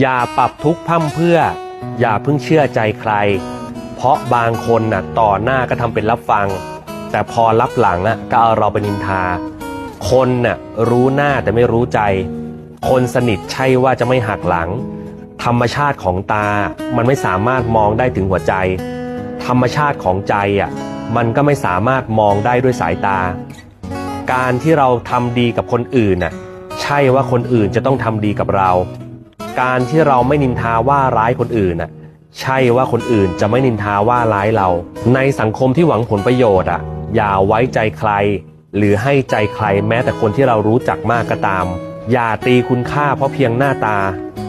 อย่าปรับทุกข์พร่ำเพื่อ อย่าเพิ่งเชื่อใจใคร เพราะบางคนน่ะต่อหน้าก็ทำเป็นรับฟัง แต่พอรับหลังอะก็เอาเราไปนินทา คนน่ะรู้หน้าแต่ไม่รู้ใจ คนสนิทใช่ว่าจะไม่หักหลัง ธรรมชาติของตา มันไม่สามารถมองได้ถึงหัวใจ ธรรมชาติของใจอะมันก็ไม่สามารถมองได้ด้วยสายตา การที่เราทำดีกับคนอื่นน่ะใช่ว่าคนอื่นจะต้องทำดีกับเรา การที่เราไม่นินทาว่าร้ายคนอื่นน่ะใช่ว่าคนอื่นจะไม่นินทาว่าร้ายเรา ในสังคมที่หวังผลประโยชน์อะอย่าไว้ใจใคร หรือให้ใจใครแม้แต่คนที่เรารู้จักมากก็ตาม อย่าตีคุณค่าเพราะเพียงหน้าตา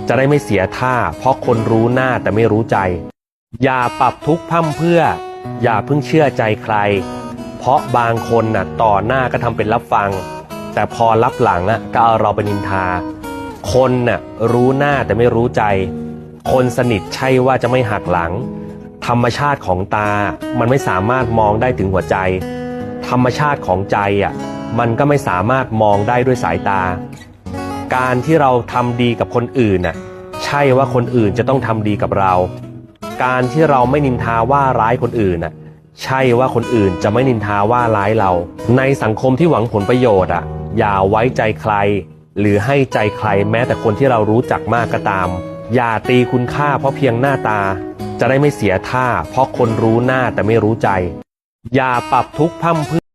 จะได้ไม่เสียท่า เพราะคนรู้หน้าแต่ไม่รู้ใจ อย่าปรับทุกข์พ่ำเพื่อ อย่าเพิ่งเชื่อใจใคร เพราะบางคนน่ะต่อหน้าก็ทำเป็นรับฟัง แต่พอรับหลังอะก็เอาเราไปนินทา คนน่ะรู้หน้าแต่ไม่รู้ใจ คนสนิทใช่ว่าจะไม่หักหลัง ธรรมชาติของตา มันไม่สามารถมองได้ถึงหัวใจ ธรรมชาติของใจอะมันก็ไม่สามารถมองได้ด้วยสายตา การที่เราทำดีกับคนอื่นน่ะใช่ว่าคนอื่นจะต้องทำดีกับเรา การที่เราไม่นินทาว่าร้ายคนอื่นน่ะใช่ว่าคนอื่นจะไม่นินทาว่าร้ายเรา ในสังคมที่หวังผลประโยชน์อะอย่าไว้ใจใคร หรือให้ใจใครแม้แต่คนที่เรารู้จักมากก็ตาม อย่าตีคุณค่าเพราะเพียงหน้าตา จะได้ไม่เสียท่า เพราะคนรู้หน้าแต่ไม่รู้ใจ อย่าปรับทุกข์พั่มเพื่อ